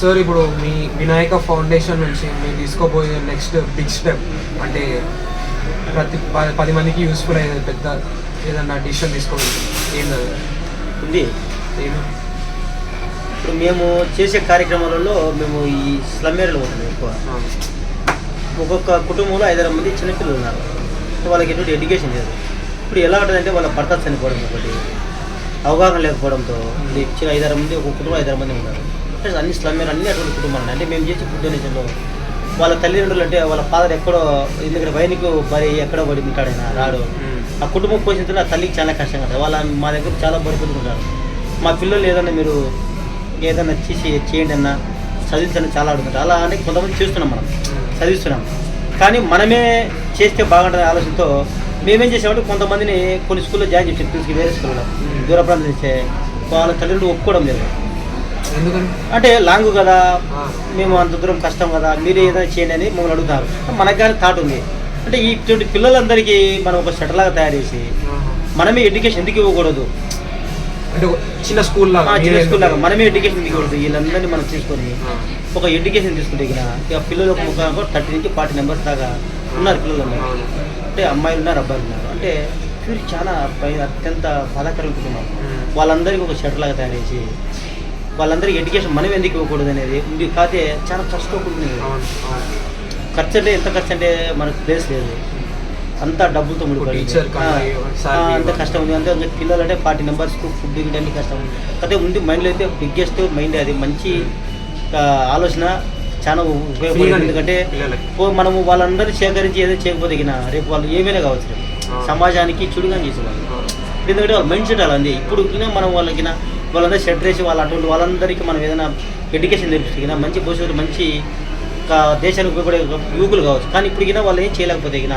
Sir ఇప్పుడు మీ Vinayaka foundation నుంచి మీరు తీసుకోబోయే నెక్స్ట్ బిగ్ స్టెప్ అంటే ప్రతి పది మందికి యూస్ఫుల్ అయ్యేది పెద్ద ఏదన్నా డిసిషన్ తీసుకోవాలి ఏం లేదు ఉంది. ఇప్పుడు మేము చేసే కార్యక్రమాలలో మేము ఈ స్లమ్ ఏరియాలో ఉంటాం ఎక్కువ. ఒక్కొక్క కుటుంబంలో ఐదారు మంది చిన్నపిల్లలు ఉన్నారు. వాళ్ళకి ఎటువంటి ఎడ్యుకేషన్ లేదు. ఇప్పుడు ఎలా ఉంటుందంటే వాళ్ళ భర్త చనిపోవడం ఒకటి అవగాహన లేకపోవడంతో ఈ చిన్న ఐదారు మంది ఒక కుటుంబం ఐదారు మంది ఉన్నారు. అంటే అన్ని స్లమ్ ఏరియా అన్ని అటువంటి కుటుంబాలు. అంటే మేము చేసే ఫుడ్ డొనేషన్లో వాళ్ళ తల్లిదండ్రులు అంటే వాళ్ళ ఫాదర్ ఎక్కడో ఎందుకంటే వైనికి బరి ఎక్కడో పడి ఉంటాడైనా రాడు. ఆ కుటుంబం పోషించడం ఆ తల్లికి చాలా కష్టంగా ఉంటుంది. వాళ్ళ మా దగ్గర చాలా బరుపుకుంటారు మా పిల్లలు ఏదన్నా మీరు ఏదన్నా చేసి చేయండి అన్న చదివించండి చాలా అడుగుతుంటారు అలా అని కొంతమంది చేస్తున్నాం మనం. చదివిస్తున్నాం. కానీ మనమే చేస్తే బాగుంటుంది ఆలోచనతో మేమేం చేసామంటే కొంతమందిని కొన్ని స్కూల్లో జాయిన్ చేసి వేరే స్కూల్లో దూర ప్రాంతం చేస్తే వాళ్ళ తల్లిదండ్రులు ఒప్పుకోవడం లేదు. అంటే లాంగ్ కదా మేము అంత దూరం కష్టం కదా మీరు ఏదైనా చేయండి అని మమ్మల్ని అడుగుతారు. మనకు కానీ థాట్ ఉంది. అంటే ఇటువంటి పిల్లలందరికీ మనం ఒక షటర్ లాగా తయారు చేసి. మనమే ఎడ్యుకేషన్ ఎందుకు ఇవ్వకూడదు? అంటే చిన్న స్కూల్ లాగా చిన్న స్కూల్ లాగా మనమే ఎడ్యుకేషన్ ఎందుకు ఇవ్వకూడదు? వీళ్ళందరినీ మనం తీసుకొని ఒక ఎడ్యుకేషన్ తీసుకుంటే ఇక ఇక పిల్లలు ఒక థర్టీ నుంచి ఫార్టీ మెంబర్స్ దాకా ఉన్నారు పిల్లలు. అంటే అమ్మాయిలు ఉన్నారు అబ్బాయిలు ఉన్నారు. అంటే ఫ్యూచర్ చాలా అత్యంత బాధాకరం వాళ్ళందరికీ ఒక షటర్ లాగా తయారు చేసి వాళ్ళందరికీ ఎడ్యుకేషన్ మనం ఎందుకు ఇవ్వకూడదు అనేది ఉంది కాకపోతే చాలా ఖర్చుతో కూడుకునేది ఖర్చు అంటే ఎంత ఖర్చు అంటే మనకు ప్లేస్ లేదు. అంతా డబ్బులతో ముడిపడి. అంత కష్టం ఉంది. ఇంకా పిల్లలు అంటే ఫార్టీ మెంబర్స్కు ఫుడ్ అన్ని కష్టం ఉంది. అదే ఉంది మైండ్లో అయితే బిగ్గెస్ట్ మైండ్ అది. మంచి ఆ, ఆలోచన చాలా ఉపయోగపడుతుంది. Freeగా ఎందుకంటే మనము వాళ్ళందరూ సేకరించి ఏదో చేయకపోతే రేపు వాళ్ళు ఏమైనా కావచ్చు. సమాజానికి చెడుగా చేసేవాళ్ళు. ఎందుకంటే వాళ్ళ మైండ్ సెట్ అలా ఉంది. ఇప్పుడు మనం వాళ్ళకి వాళ్ళందరూ షెడ్ వేసి వాళ్ళ అటువంటి వాళ్ళందరికీ మనం ఏదైనా ఎడ్యుకేషన్ నేర్పిస్తే మంచి భవిష్యత్తు మంచి దేశానికి ఉపయోగపడే యువకులు కావచ్చు. కానీ ఇప్పుడు వాళ్ళు ఏం చేయలేకపోతే గిన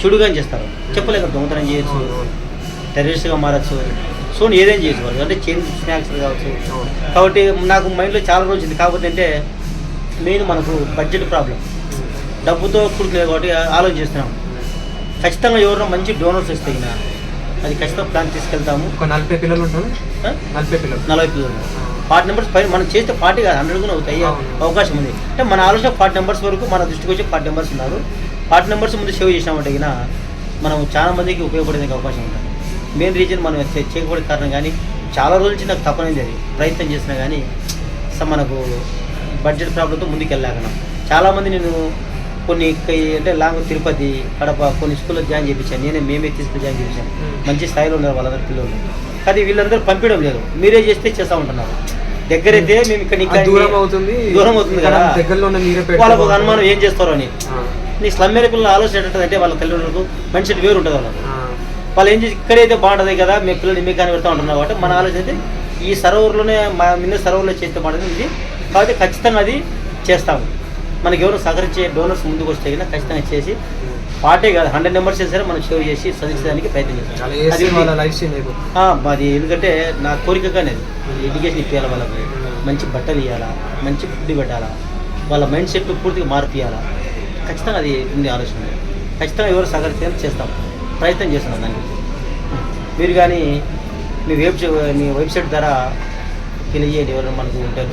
చెడుగా చేస్తారు. చెప్పలేక దొంగతనం చేయొచ్చు టెర్రరిస్ట్గా మారచ్చు సో ఏదేం చేయొచ్చు వాళ్ళు? అంటే చేంజ్ స్నాక్స్ కావచ్చు. కాబట్టి నాకు మైండ్లో చాలా రోజు ఉంది. కాకపోతే అంటే మెయిన్ మనకు బడ్జెట్ ప్రాబ్లం డబ్బుతో కూడుకునేది కాబట్టి ఆలోచిస్తున్నాం. ఖచ్చితంగా ఎవరైనా మంచి డోనర్స్ వస్తే గిన అది ఖచ్చితంగా ప్లాన్ తీసుకెళ్తాము. ఒక నలభై పిల్లలు ఉంటారు? నలభై పిల్లలు. నలభై పిల్లలు. ఫార్టీ నెంబర్స్ పైన మనం చేస్తే ఫార్టీ కాదు హండ్రెడ్ కూడా అవుతాయి. అవకాశం ఉంది. అంటే మన ఆలోచన ఫార్టీ నెంబర్స్ వరకు మన దృష్టికి వచ్చి ఫార్టీ నెంబర్స్ ఉన్నారు. ఫార్టీ నెంబర్స్ ముందు సేవ్ చేసినామంటే మనం చాలా మందికి ఉపయోగపడేందుకు అవకాశం ఉంటుంది. మెయిన్ రీజన్ మనం చే- చేయకపోవడం కారణం కానీ చాలా రోజుల నుంచి నాకు తప్పనేది అది ప్రయత్నం చేసినా కానీ మనకు బడ్జెట్ ప్రాబ్లంతో ముందుకు వెళ్ళాకన్నా చాలామంది నేను కొన్ని అంటే లాంగ్ తిరుపతి కడప కొన్ని స్కూల్లో జాయిన్ చేయించాను నేనే మేమే తీసుకుని జాయిన్ చేయించాను. మంచి స్థాయిలో ఉన్నారు వాళ్ళందరూ పిల్లలు. కానీ వీళ్ళందరూ పంపించడం లేదు. మీరే చేస్తే చేస్తూ ఉంటున్నారు. దగ్గరైతే మేము. ఇక్కడ దూరం అవుతుంది. దూరం అవుతుంది కదా. దగ్గరలో వాళ్ళకు ఒక. అనుమానం ఏం చేస్తారో అని. నీ స్లమ్ ఏరియా పిల్లలు ఆలోచన ఎట్టుంటుంది వాళ్ళ తల్లిదండ్రులకు మైండ్ సెట్ వేరు ఉంటుంది వాళ్ళకు. వాళ్ళు ఏం చేసి ఇక్కడైతే బాగుంటుంది కదా మీ పిల్లలు మీ కానీ పెడతా ఉంటున్నారు కాబట్టి మన ఆలోచన అయితే ఈ సరోవర్లోనే మా మిన్న సరోవర్లో చేస్తే బాగుంటుంది. కాబట్టి ఖచ్చితంగా అది చేస్తాము. మనకి ఎవరు సహకరించే డోనర్స్ ముందుకు వస్తే కనుక ఖచ్చితంగా చేసి పార్టీ కాదు హండ్రెడ్ నెంబర్స్ సరే మనం సేవ్ చేసి చదివించడానికి ప్రయత్నం చేస్తాం. అది ఎందుకంటే నా కోరిక కానీ అది. ఎడ్యుకేషన్ ఇప్పించాలి వాళ్ళకి? మంచి బట్టలు ఇవ్వాలా మంచి ఫుడ్ పెట్టాలా? వాళ్ళ మైండ్ సెట్ పూర్తిగా మార్పియాలా ఖచ్చితంగా అది ఉంది ఆలోచన. ఖచ్చితంగా ఎవరు సహకరిస్తే చేస్తాం. ప్రయత్నం చేస్తున్నాం దానికి. మీరు కానీ మీ వెబ్ మీ వెబ్సైట్ ద్వారా తెలియజేయండి ఎవరైనా మనకు ఉంటారు